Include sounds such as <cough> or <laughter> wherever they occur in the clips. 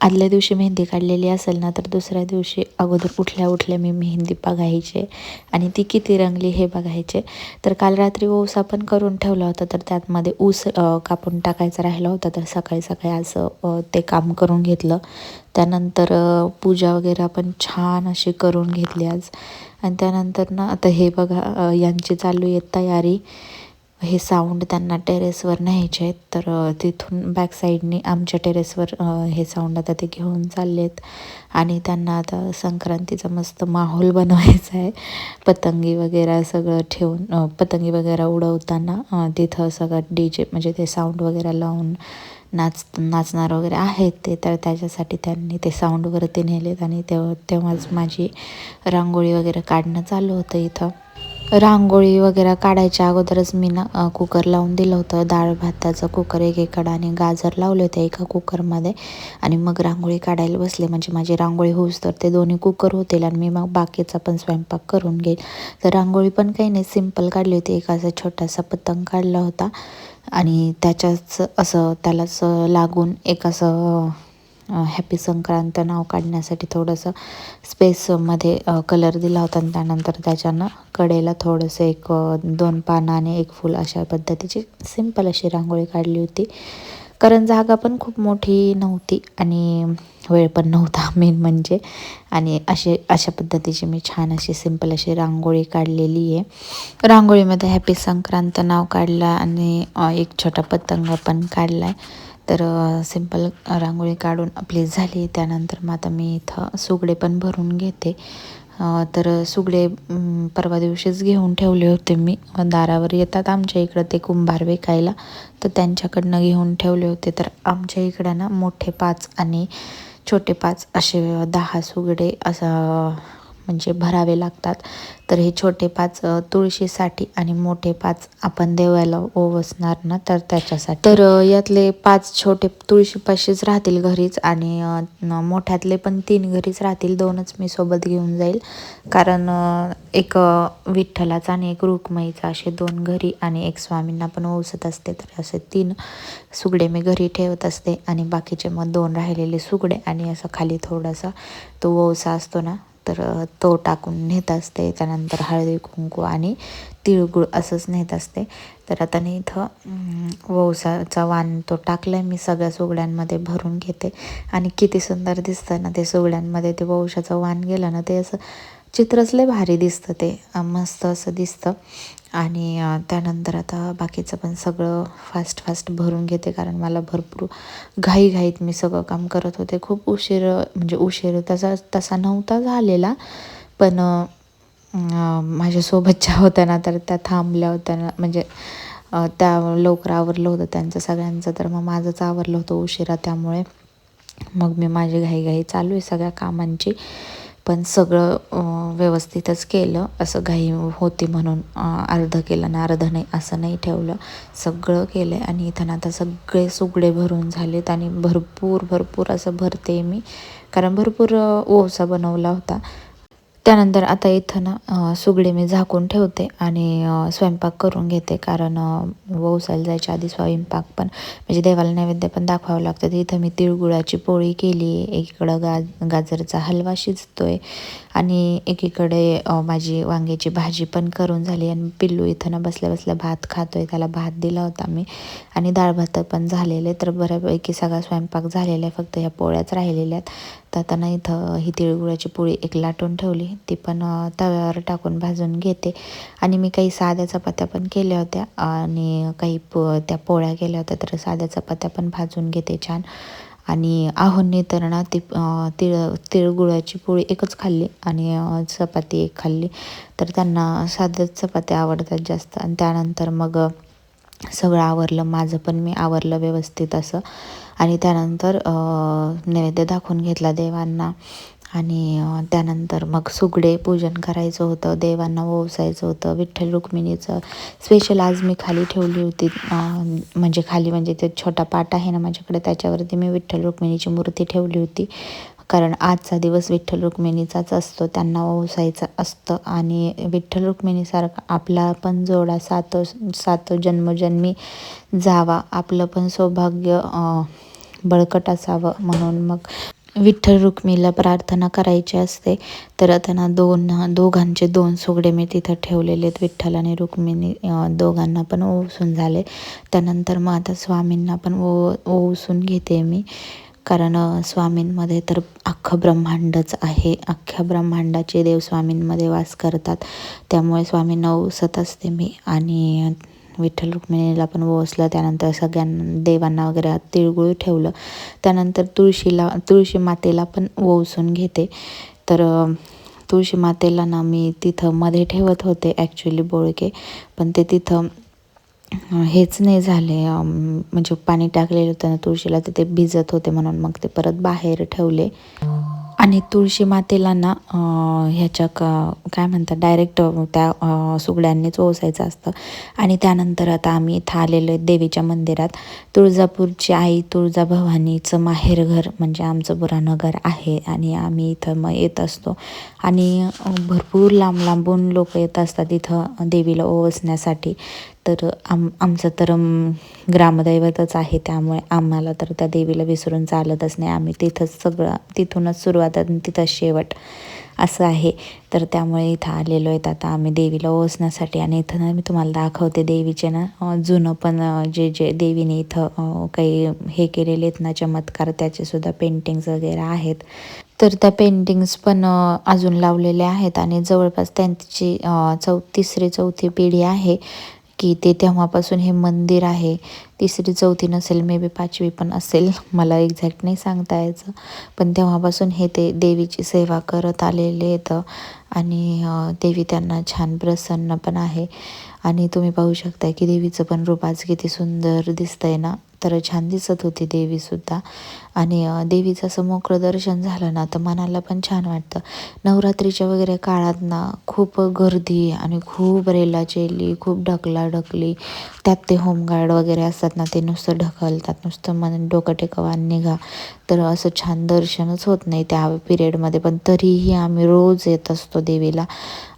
आदल्या दिवशी मेहंदी काढलेली असेल ना तर दुसऱ्या दिवशी अगोदर उठल्या उठल्या मी मेहंदी बघायचे आणि ती किती रंगली हे बघायचे. तर काल रात्री ओसा पण करून ठेवला होता तर त्यातमध्ये ऊस कापून टाकायचा राहिला होता तर सकाळी सकाळी असं ते काम करून घेतलं. त्यानंतर पूजा वगैरे आपण छान अशी करून घेतली आज. आणि त्यानंतर ना आता हे बघा यांची चालू आहे तयारी. हे साऊंड त्यांना टेरेसवर न्यायचे आहेत. तर तिथून बॅक साईडने आमच्या टेरेसवर हे साऊंड आता ते घेऊन चालले आहेत आणि त्यांना आता संक्रांतीचा मस्त माहोल <laughs> बनवायचा आहे. पतंगी वगैरे सगळं ठेवून पतंगी वगैरे उडवताना तिथं सगळं डी जे म्हणजे ते साऊंड वगैरे लावून नाच नाचणार वगैरे आहेत ते. तर त्याच्यासाठी त्यांनी ते साऊंडवरती नेलेत. आणि तेव्हा तेव्हाच माझी रांगोळी वगैरे काढणं चालू होतं इथं. रांगोळी वगैरे काढायच्या अगोदरच मी ना कुकर लावून दिलं होतं. डाळ भाताचं कुकर एकीकडं आणि गाजर लावले होते एका कुकरमध्ये आणि मग रांगोळी काढायला बसले. म्हणजे माझी रांगोळी होऊस तर ते दोन्ही कुकर होतील आणि मी मग बाकीचा पण स्वयंपाक करून घेईल. तर रांगोळी पण काही नाही सिंपल काढली होती. एक असा छोटासा पतंग काढला होता. आणि त्याच्याच असं त्यालाच लागून एक असं हॅपी संक्रांत नाव काढण्यासाठी थोडंसं स्पेसमध्ये कलर दिला होता. आणि त्यानंतर त्याच्यानं कडेला थोडंसं एक दोन पानं आणि एक फूल अशा पद्धतीची सिंपल अशी रांगोळी काढली होती. कारण जागा पण खूप मोठी नव्हती आणि वेळ पण नव्हता <laughs> मेन म्हणजे. आणि असे अशा पद्धतीची मी छान अशी सिंपल अशी रांगोळी काढलेली आहे. रांगोळीमध्ये हॅपी संक्रांत नाव काढलं आणि एक छोटा पतंग पण काढला आहे तर सिंपल रांगोळी काढून आपली झाली. त्यानंतर मग आता मी इथं सुगडे पण भरून घेते. तर सुगडे परवा दिवशीच घेऊन ठेवले होते मी. दारावर येतात आमच्या इकडं ते कुंभार विकायला. तर त्यांच्याकडनं घेऊन ठेवले होते. तर आमच्या इकडं ना मोठे पाच आणि छोटे पाच असे दहा सुगडे असं म्हणजे भरावे लागतात. तर हे छोटे पाच तुळशीसाठी आणि मोठे पाच आपण देवाला ओवसणार ना तर त्याच्यासाठी. तर यातले पाच छोटे तुळशीपाशीच राहतील घरीच आणि मोठ्यातले पण तीन घरीच राहतील. दोनच मी सोबत घेऊन जाईल. कारण एक विठ्ठलाचा आणि एक रुक्मईचा असे दोन घरी आणि एक स्वामींना पण ओसत असते. तर असे तीन सुगडे मी घरी ठेवत असते आणि बाकीचे मग दोन राहिलेले सुगडे आणि असं खाली थोडासा तो ओसा असतो ना तर तो टाकून नेत असते. त्यानंतर हळदी कुंकू आणि तिळगुळ असंच नेत असते. तर आता मी इथं वौसाचा वाण तो टाकला आहे मी सगळ्या सुगड्यांमध्ये भरून घेते. आणि किती सुंदर दिसतं ना ते सुगड्यांमध्ये. ते वौशाचं वाण गेलं ना ते असं चित्रच लय भारी दिसतं ते. मस्त असं दिसतं. आणि त्यानंतर आता बाकीचं पण सगळं फास्ट फास्ट भरून घेते कारण मला भरपूर घाईघाईत मी सगळं काम करत होते. खूप उशीर म्हणजे उशीर तसा तसा नव्हता झालेला. पण माझ्यासोबतच्या होत्या ना तर त्या थांबल्या होत्या ना. म्हणजे त्या लवकर आवरलं होतं त्यांचं सगळ्यांचं. तर मग माझंच आवरलं होतं उशिरा त्यामुळे. मग मी माझी घाईघाई चालू आहे सगळ्या कामांची. पण सगळं व्यवस्थितच केलं. असं घाई होती म्हणून अर्ध केलं ना अर्ध नाही असं नाही ठेवलं. सगळं केलं आहे आणि इथं आता सगळे सुगडे भरून झालेत आणि भरपूर भरपूर असं भरते मी. कारण भरपूर ओसा बनवला होता. त्यानंतर आता इथं ना सुगडी मी झाकून ठेवते आणि स्वयंपाक करून घेते. कारण वौसायला जायच्या आधी स्वयंपाक पण. म्हणजे देवाला नैवेद्य पण दाखवावं लागतं. इथं मी तिळगुळाची पोळी केली. आहे एकीकडं गा गाजरचा हलवा शिजतो आहे आणि एकीकडे माझी वांग्याची भाजी पण करून झाली आणि पिल्लू इथं ना बसल्या बसल्या भात खातो आहे त्याला भात दिला होता मी. आणि डाळ भात पण झालेले तर बऱ्यापैकी सगळा स्वयंपाक झालेला आहे फक्त ह्या पोळ्याच राहिलेल्या आहेत. तर आता ना इथं ही तिळगुळाची पोळी एक लाटून ठेवली ती पण तव्यावर टाकून भाजून घेते. आणि मी काही साध्या चपात्या पण केल्या होत्या आणि काही प त्या पोळ्या केल्या होत्या तर साध्या चपात्या पण भाजून घेते छान. आणि आहोंनी तर ना ती तिळ तिळगुळाची पोळी एकच खाल्ली आणि चपाती एक खाल्ली. तर त्यांना साध्याच चपात्या आवडतात जास्त. आणि त्यानंतर मग सगळं आवरलं. माझं पण मी आवरलं व्यवस्थित असं. आणि त्यानंतर नैवेद्य दाखवून घेतला देवांना. आणि त्यानंतर मग सुगडे पूजन करायचं होतं देवांना ओवसायचं होतं. विठ्ठल रुक्मिणीचं स्पेशल आज मी खाली ठेवली होती. म्हणजे खाली म्हणजे ते छोटा पाट आहे ना माझ्याकडे त्याच्यावरती मी विठ्ठल रुक्मिणीची मूर्ती ठेवली होती. कारण आजचा दिवस विठ्ठल रुक्मिणीचाच असतो त्यांना ओसायचा असतं. आणि विठ्ठल रुक्मिणीसारखा आपला पण जोडा सात सातो जन्मजन्मी जावा. आपलं पण सौभाग्य बळकट असावं. म्हणून मग विठ्ठल रुक्मिणीला प्रार्थना करायची असते तर त्यांना दोन दोघांचे दोन सुगडे मी तिथं ठेवलेले आहेत. विठ्ठल आणि रुक्मिणी दोघांना पण ओवसून झाले. त्यानंतर मग आता स्वामींना पण ओ ओवसून घेते मी. कारण स्वामींमध्ये तर अख्खं ब्रह्मांडच आहे. अख्ख्या ब्रह्मांडाचे देव स्वामींमध्ये वास करतात. त्यामुळे स्वामींना ओसत असते मी. आणि विठ्ठल रुक्मिणीला पण ओसलं त्यानंतर सगळ्यांना देवांना वगैरे तिळगुळ ठेवलं. त्यानंतर तुळशीला तुळशी मातेला पण ओवसून घेते. तर तुळशी मातेला ना मी तिथं मध्ये ठेवत होते ॲक्च्युली बोळके. पण ते तिथं हेच नाही झाले. म्हणजे पाणी टाकलेलं होतं ना तुळशीला तिथे भिजत होते म्हणून मग ते परत बाहेर ठेवले. आणि तुळशी मातेला ना ह्याच्या का काय म्हणतात डायरेक्ट त्या सुगड्यांनीच ओसायचं असतं. आणि त्यानंतर आता आम्ही इथं आलेलो आहे देवीच्या मंदिरात. तुळजापूरची आई तुळजा भवानीचं माहेरघर म्हणजे आमचं बुरानगर आहे आणि आम्ही इथं मग येत असतो. आणि भरपूर लांब लांबून लोक येत असतात इथं देवीला ओवसण्यासाठी तर आम आमचं तर ग्रामदैवतच आहे त्यामुळे आम्हाला तर त्या देवीला विसरून चालतच नाही. आम्ही तिथंच सगळं तिथूनच सुरुवात आणि तिथं शेवट असं आहे. तर त्यामुळे इथं आलेलो आहेत आता आम्ही देवीला ओसण्यासाठी. आणि इथं ना मी तुम्हाला दाखवते देवीचे ना जुनं पण जे जे देवीने इथं काही हे केलेले आहेत ना चमत्कार त्याचे सुद्धा पेंटिंग्स वगैरे आहेत. तर त्या पेंटिंग्स पण अजून लावलेल्या आहेत. आणि जवळपास त्यांची चौ तिसरी चौथी पिढी आहे. की ते तेव्हापासून हे मंदिर आहे. तिसरी चौथी नसेल मे बी पाचवी पण असेल. मला एक्झॅक्ट नाही सांगता यायचं. पण तेव्हापासून हे ते देवीची सेवा करत आलेले आहेत आणि देवी त्यांना छान प्रसन्न पण आहे. आणि तुम्ही पाहू शकता की देवीचं पण रूप आज किती सुंदर दिसतंय ना. तर छान दिसत होती देवीसुद्धा आणि देवीचं असं मोकळं दर्शन झालं ना तर मनाला पण छान वाटतं. नवरात्रीच्या वगैरे काळात ना खूप गर्दी आणि खूप रेलाचेली खूप ढकला ढकली. त्यात ते होमगार्ड वगैरे असतात ना ते नुसतं ढकलतात नुसतं मन डोकं टेकवा आणि निघा. तर असं छान दर्शनच होत नाही त्या पिरियडमध्ये पण तरीही आम्ही रोज येत असतो देवीला.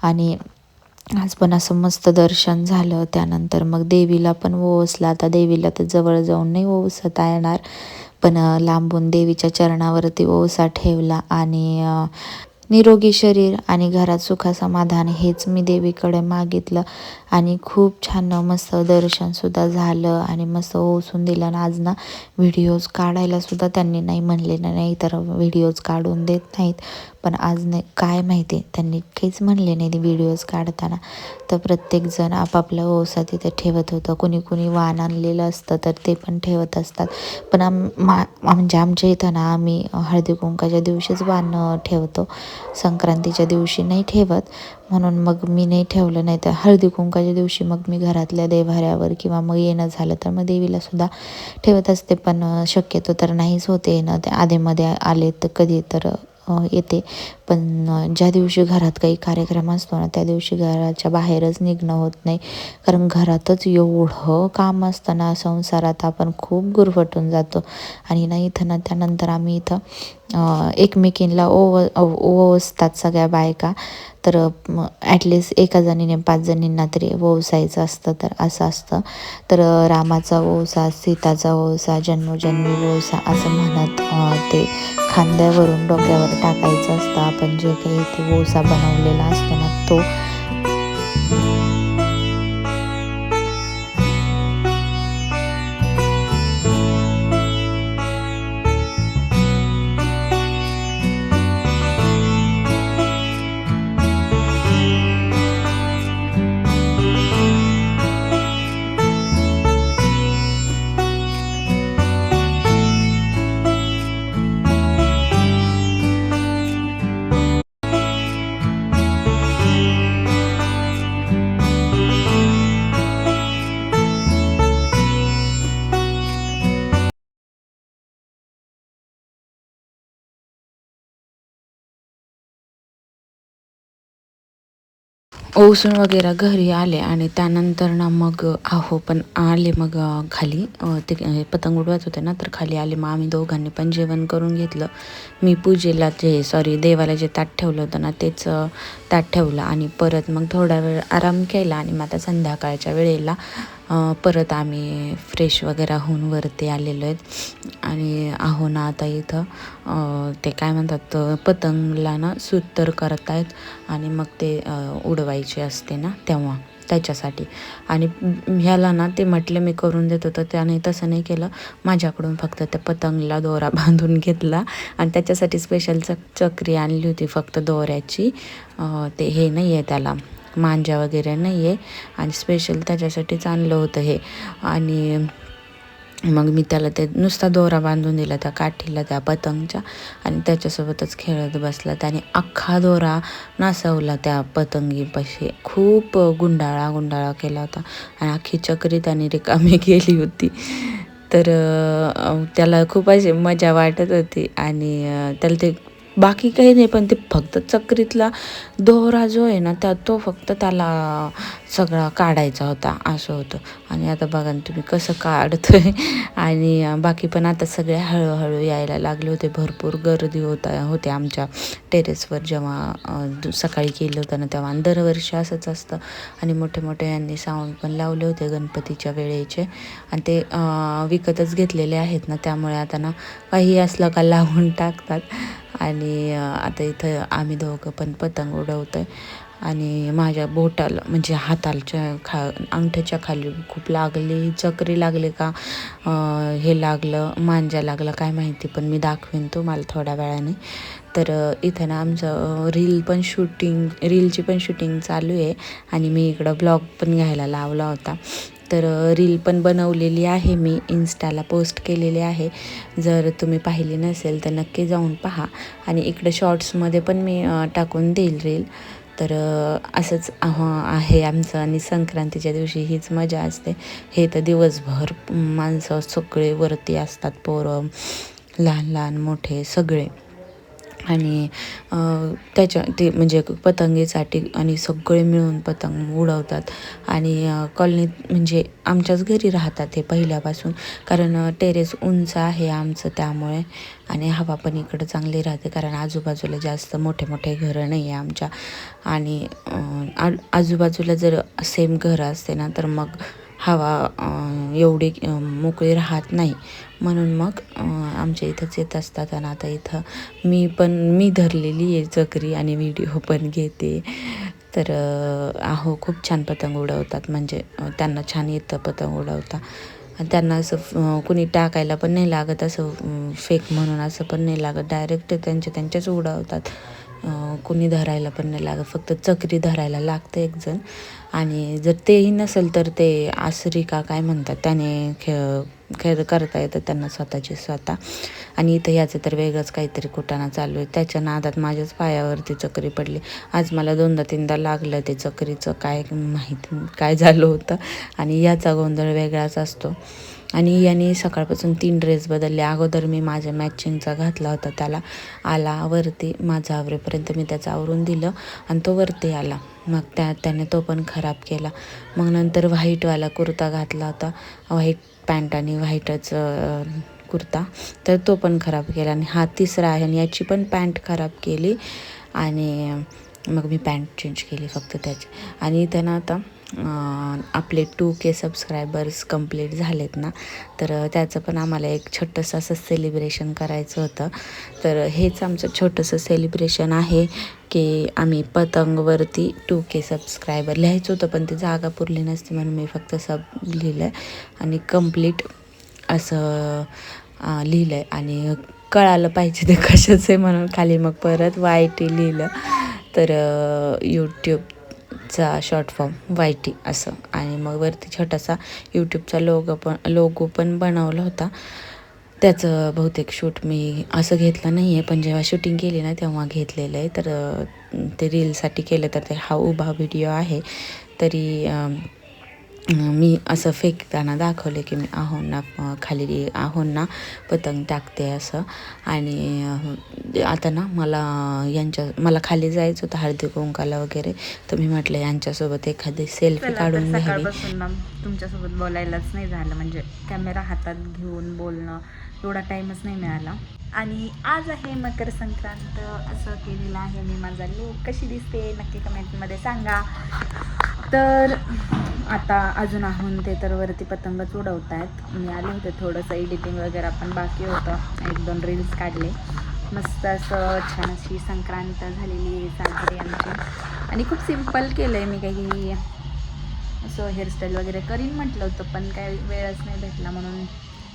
आणि आज पण असं मस्त दर्शन झालं. त्यानंतर मग देवीला पण ओवसला आता देवीला तर जवळ जाऊन नाही ओवसता येणार. पण लांबून देवीच्या चरणावरती ओवसा ठेवला आणि निरोगी शरीर आणि घरात सुखसमाधान हेच मी देवीकडे मागितलं. आणि खूप छान मस्त दर्शनसुद्धा झालं आणि मस्त ओसून दिलं. आणि आज ना व्हिडिओज काढायलासुद्धा त्यांनी नाही म्हणले नाही तर व्हिडिओज काढून देत नाहीत. पण आज नाही काय माहिती त्यांनी काहीच म्हणले नाही व्हिडिओज काढताना. तर प्रत्येकजण आपापला ओसा तिथे ठेवत होतं. कुणी कुणी वाण आणलेलं असतं तर ते पण ठेवत असतात. पण आम मा म्हणजे आमच्या इथं ना आम्ही हळदी कुंकाच्या दिवशीच वाण ठेवतो. संक्रांतीच्या दिवशी नाही ठेवत. म्हणून मग मी नाही ठेवलं नाही तर हळदी कुंकाच्या दिवशी मग मी घरातल्या देव्हाऱ्यावर किंवा मग येणं झालं तर मग देवीला सुद्धा ठेवत असते. पण शक्यतो तर नाहीच होते येणं. ते आधेमध्ये आले तर कधी तर येते. पण ज्या दिवशी घरात काही कार्यक्रम असतो ना त्या दिवशी घराच्या बाहेरच निघणं होत नाही. कारण घरातच एवढं काम असतं ना संसारात आपण खूप गुरफटून जातो. आणि ना इथं ना त्यानंतर आम्ही इथं एकमेकींला ओव ओवसतात सगळ्या बायका. तर ॲटलिस्ट एका जणीने पाच जणींना तरी ओवसायचं असतं तर असं असतं. तर रामाचा ओवसा सीताचा ओवसा जन्मोजन्मी ओवसा असं म्हणत ते खांद्यावरून डोक्यावर टाकायचं असतं. आपण जे काही इथे ओसा बनवलेला असतो ना तो ओसून वगैरे घरी आले आणि त्यानंतर ना मग आहो पण आले मग खाली. ते पतंग उडवत होते ना तर खाली आले. मग आम्ही दोघांनी पण जेवण करून घेतलं. मी पूजेला जे सॉरी देवाला जे ताट ठेवलं होतं ना तेच त्यात ठेवलं आणि परत मग थोडा वेळ आराम केला आणि मग आता संध्याकाळच्या वेळेला परत आम्ही फ्रेश वगैरे होऊन वरती आलेलो आहेत. आणि आहो ना आता इथं ते काय म्हणतात पतंगला ना सूतर करतायत आणि मग ते उडवायचे असते ना तेव्हा. त्याच्यासाठी. आणि ह्याला ना ते म्हटले मी करून देत होतं त्याने तसं नाही केलं. माझ्याकडून फक्त त्या पतंगला दोरा बांधून घेतला. आणि त्याच्यासाठी स्पेशल चक चक्री आणली होती फक्त दोऱ्याची. ते हे नाही आहे त्याला मांजा वगैरे नाही आहे आणि स्पेशल त्याच्यासाठीच आणलं होतं हे. आणि मग मी त्याला ते नुसता दोरा बांधून दिला त्या काठीला त्या पतंगच्या आणि त्याच्यासोबतच खेळत बसला. त्याने अख्खा दोरा नासवला त्या पतंगीपाशी. खूप गुंडाळा गुंडाळा केला होता आणि अख्खी चक्री त्याने रिकामी केली होती. तर त्याला खूप अशी मजा वाटत होती आणि त्याला ते बाकी काही नाही पण ते फक्त चक्रीतला दोरा जो आहे ना त्या तो फक्त त्याला सगळा काढायचा होता. असं होतं. आणि आता बघा ना तुम्ही कसं काढतो आहे आणि बाकी पण आता सगळे हळूहळू यायला लागले होते. भरपूर गर्दी होता होते आमच्या टेरेसवर जेव्हा सकाळी केलं होतं ना तेव्हा. दरवर्षी असंच असतं. आणि मोठे मोठे यांनी साऊंड पण लावले होते गणपतीच्या वेळेचे. आणि ते विकतच घेतलेले आहेत ना. त्यामुळे आता ना काही असलं का लावून टाकतात. आणि आता इथं आम्ही दोघं पण पतंग उडवतो आहे आणि माझ्या बोटाला म्हणजे हातालच्या खा अंगठ्याच्या खाली खूप लागली. चक्री लागली का? हे लागलं मांजा लागलं काय माहिती पण मी दाखवेन तो मला थोड्या वेळाने. तर इथं ना आमचं रील पण शूटिंग रीलची पण शूटिंग चालू आहे आणि मी इकडं ब्लॉग पण घ्यायला लावला होता. तर रील पण बनवलेली आहे मी इन्स्टाला पोस्ट केलेली आहे. जर तुम्ही पाहिली नसेल तर नक्की जाऊन पहा. आणि इकडे शॉर्ट्समध्ये पण मी टाकून देईल रील. तर असंच आहे आमचं आणि संक्रांतीच्या दिवशी हीच मजा असते. हे तर दिवसभर माणसं सगळे वरती असतात पोरं लहान लहान मोठे सगळे. आणि त्याच्या ते म्हणजे पतंगेसाठी आणि सगळे मिळून पतंग उडवतात. आणि कॉलनीत म्हणजे आमच्याच घरी राहतात हे पहिल्यापासून. कारण टेरेस उंच आहे आमचं त्यामुळे. आणि हवा पण इकडं चांगली राहते. कारण आजूबाजूला जास्त मोठे मोठे घरं नाही आहे आमच्या. आणि आ- आजूबाजूला जर सेम घरं असते ना तर मग हवा एवढी मोकळी राहत नाही. म्हणून मग आमच्या इथंच येत असतात आणि आता इथं मी पण मी धरलेली आहे जगरी आणि व्हिडिओ पण घेते. तर अहो खूप छान पतंग उडवतात. म्हणजे त्यांना छान येतं पतंग उडवता. त्यांना असं कुणी टाकायला पण नाही लागत असं फेक म्हणून असं पण नाही लागत. डायरेक्ट त्यांचे त्यांच्याच उडवतात. कुणी धरायला पण नाही लागत. फक्त चक्री धरायला लागतं एकजण. आणि जर तेही नसेल तर ते आसरी का काय म्हणतात त्याने खेळ खेळ करता येतं त्यांना स्वतःचे स्वतः. आणि इथं याचं तर वेगळंच काहीतरी कुटाणा चालू आहे. त्याच्या नादात माझ्याच पायावरती चक्री पडली. आज मला दोनदा तीनदा लागलं ते चक्रीचं काय माहिती काय झालं होतं. आणि याचा गोंधळ वेगळाच असतो. आणि याने सकाळपासून तीन ड्रेस बदलले. अगोदर मी माझ्या मॅचिंगचा घातला होता. त्याला आला वरती माझा आवरेपर्यंत मी त्याचं आवरून दिलं आणि तो वरती आला. मग त्या त्याने तो पण खराब केला. मग नंतर व्हाईटवाला कुर्ता घातला होता. व्हाईट पॅन्ट आणि व्हाईटच कुर्ता. तर तो पण खराब केला आणि हा तिसरा आहे आणि याची पण पॅन्ट खराब केली आणि मग मी पॅन्ट चेंज केली फक्त त्याची. आणि त्यानं आता आपले टू के सबस्क्रायबर्स कंप्लीट झालेत ना तर त्याचं पण आम्हाला एक छोटंसं असं सेलिब्रेशन करायचं होतं. तर हेच आमचं छोटंसं सेलिब्रेशन आहे की आम्ही पतंगवरती टू के सबस्क्रायबर लिहायचं होतं पण ती जागा पुरली नसते म्हणून मी फक्त सब लिहिलं आहे आणि कंप्लीट असं लिहिलं आहे आणि कळालं पाहिजे ते कशाचं आहे म्हणून खाली मग परत वाय टी लिहिलं. तर यूट्यूब चा शॉर्ट फॉर्म वाय टी असं. आणि मग वरती छोटासा यूट्यूबचा लोगो पण लोगो पण बनवला होता. त्याचं बहुतेक शूट मी असं घेतलं नाही आहे पण जेव्हा शूटिंग केली ना तेव्हा घेतलेलं आहे. तर ते रीलसाठी केलं तर ते हा उभा व्हिडिओ आहे. तरी मी असं फेकताना दाखवलं की मी आहोंना खाली आहोंना पतंग टाकते असं. आणि आता ना मला यांच्या मला खाली जायचं होतं हळदी कुंकाला वगैरे. तर मी म्हटलं यांच्यासोबत एखादी सेल्फी काढून घ्यावी. तुमच्यासोबत बोलायलाच नाही झालं. म्हणजे कॅमेरा हातात घेऊन बोलणं एवढा टाईमच नाही मिळाला. आणि आज आहे मकर संक्रांत. असं केलेलं आहे मी. माझा लूक कशी दिसते नक्की कमेंटमध्ये सांगा. तर आता अजून आहून ते तर वरती पतंगच उडवत आहेत मी आले होते थोडंसं एडिटिंग वगैरे पण बाकी होतं. एक दोन रील्स काढले. मस्त असं छान अशी संक्रांत झालेली आहे साजरी आमची. आणि खूप सिंपल केलं आहे मी काही असं हेअरस्टाईल वगैरे करीन म्हटलं होतं पण काय वेळच नाही भेटला म्हणून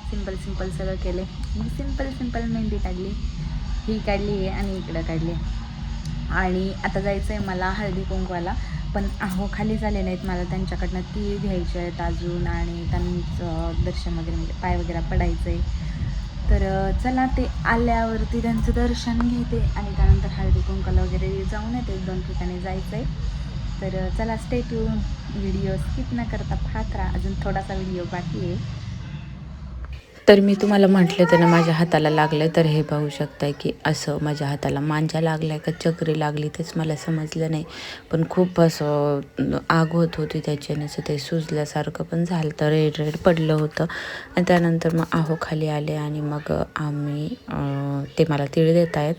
सिंपल सिंपल सगळं केले. मी सिंपल सिंपल मेहंदी काढली. ही काढली आहे आणि इकडं काढली. आणि आता जायचं आहे मला हळदी कुंकवाला. पण अहो खाली झालेले आहेत मला त्यांच्याकडनं ती घ्यायचे आहेत अजून आणि त्यांचं दर्शन वगैरे म्हणजे पाय वगैरे पडायचं. आहे तर चला ते आल्यावरती त्यांचं दर्शन घेते आणि त्यानंतर हळदी कुंकला वगैरे जाऊन येते. एक दोन ठिकाणी जायचं आहे तर चला चला स्टेट व्हिडिओ स्किप न करता फाकरा अजून थोडासा व्हिडिओ बाकी आहे. तर मी तुम्हाला म्हटलं तर ना माझ्या हाताला लागलं तर हे पाहू शकताय की असं माझ्या हाताला मांजा लागलाय का चक्री लागली तेच मला समजलं नाही. पण खूप असं आग होत होती त्याच्याने असं ते सुजल्यासारखं पण झालं. तर रेड रेड पडलं होतं. आणि त्यानंतर मग आहो खाली आले आणि मग आम्ही ते मला तिळ देत आहेत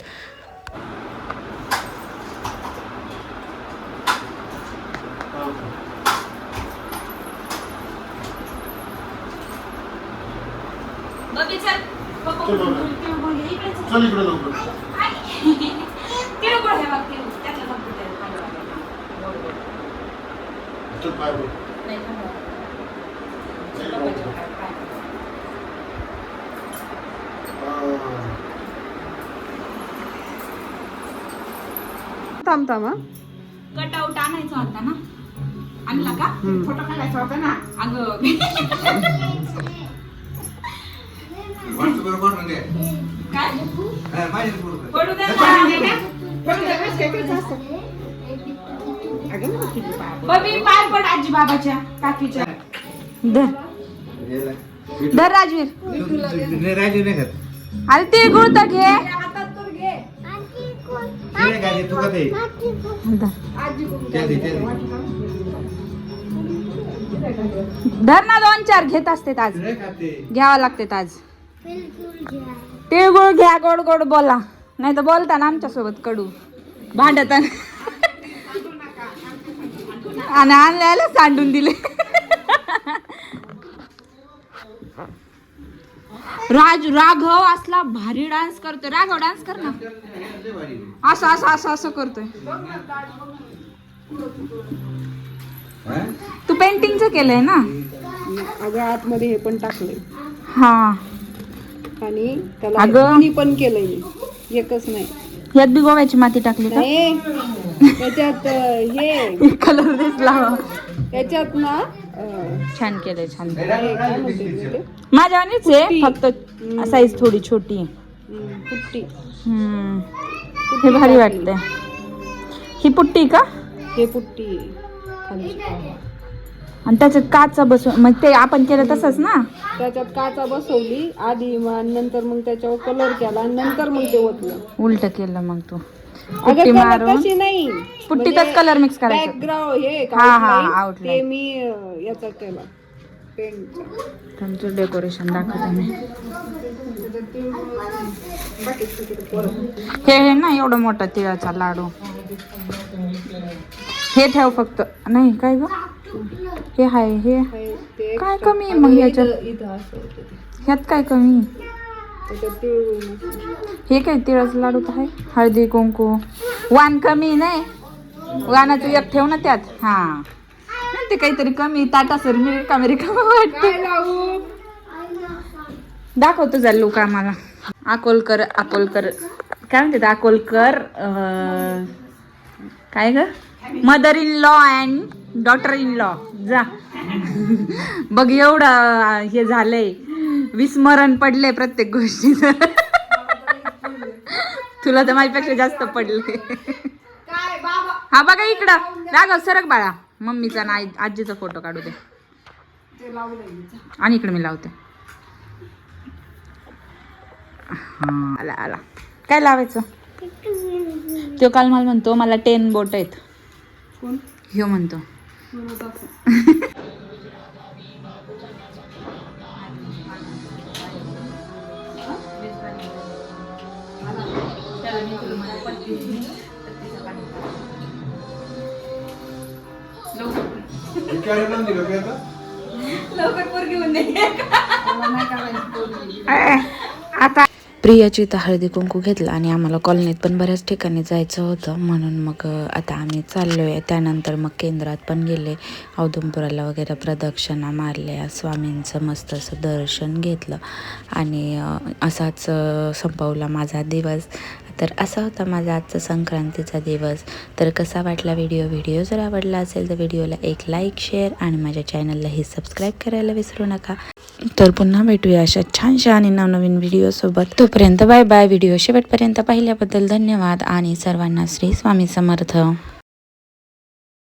चल. इकडे लवकर. बघ. लवकर. हा. थांब थांब हा. कट आउट आणायचा होता ना? आणला का? फोटो काढायचा होता ना? अगं. <laughs> काय? पडू दे ना. बबी. पाय पड आजी बाबाच्या काकीच्या. धर धर राजवीर. राजू नाही खात. अरे ते गुळत घे. ते नाही खात, तू खाते धर. ते दे, ते दे. धर ना दोन चार. घेत असते आज. तू नाही खाते घ्यावं लागते आज. तिळगुळ घ्या गोड गोड बोला. नाही तर बोलता ना आमच्यासोबत कडू. भांडत आणि आणल्याला सांडून दिले. राज राघव असला भारी डान्स करतोय. राघव डान्स कर ना. असं असं असं असं करतोय. हा? तू पेंटिंगचं केलंय ना? अगं आतमध्ये हे पण टाकलंय. हा. आणि त्याला अगं. दोन्ही पण केलंय मी. एकच नाही. यात बी गोव्याची माती टाकली का? नाही. त्याच्यात अं, हे. कलर दिसला. त्याच्यात ना अं, छान केलंय छान काय म्हणते. ते? माझ्यावानीच आहे फक्त साईज थोडी छोटी आहे. हम्म, पुट्टी हम्म. हे भारी वाटतंय. ही पुट्टी का? हे पुट्टी आहे. खालची. आणि त्याच्यात काचा बसून मग ते आपण केलं तसंच ना? त्याच्यात काचा बसवली आधी मग आणि नंतर मग त्याच्यावर कलर केला आणि नंतर मग ते ओतलं. उलट केलं मग तू. अगं पुट्टी मारून. तशी नाही. पुट्टीतच कलर मिक्स करायचं. बॅकग्राऊंड हे हा, हा, outline, outline. ते मी अं, याचा केला. पेंट तुमचं डेकोरेशन दाखवते हे हे ना एवढं मोठा तिळाचा लाडू. हे ठेव फक्त. नाही काय ग? हे हाय हे काय कमी आहे मग याच्यात? इथं असं होतं ते. ह्यात काय कमी. हे काय तिळाचं लाडू तर आहे हळदी कुंकू. वाण कमी नाही? वाणाचं एक ठेव ना त्यात. हा. ते काहीतरी कमी ताटासर मी रिकामी रिकामा वाटते. दाखव तुझा लुक आम्हाला. अकोलकर अकोलकर. काय म्हणते? अकोलकर काय ग? Mother in law and daughter in law जा. बघ एवढं हे झालंय. विस्मरण पडले प्रत्येक गोष्टीचं. तुला तर माझ्यापेक्षा जास्त पडले हा बघा इकडं. राघव सरक बाळा. मम्मीचा ना आई- आजीचा फोटो काढू दे. आणि इकडे मी लावते. हा आला आला. काय लावायचं? तो काल मला म्हणतो मला टेन बोट आहेत. ह्यो म्हणतो. विचारायला नाही. दिलं का आता? <laughs> प्रियाची तर हळदी कुंकू घेतला आणि आम्हाला कॉलनीत पण बऱ्याच ठिकाणी जायचं होतं. म्हणून मग आता आम्ही चाललो आहे त्यानंतर मग केंद्रात पण गेले. औदुंपुराला वगैरे प्रदक्षिणा मारल्या. स्वामींचं मस्त असं दर्शन घेतलं. आणि असाच संपवला माझा दिवस. तर असा होता माझा आजचा संक्रांतीचा दिवस. तर कसा वाटला व्हिडिओ? व्हिडिओ जर आवडला असेल तर व्हिडिओला एक लाईक शेअर आणि माझ्या चॅनललाही सबस्क्राईब करायला विसरू नका. तर पुन्हा भेटूया अशा छानशा आणि नवनवीन व्हिडिओसोबत तोपर्यंत बाय बाय व्हिडिओ शेवटपर्यंत पाहिल्याबद्दल धन्यवाद आणि सर्वांना श्री स्वामी समर्थ.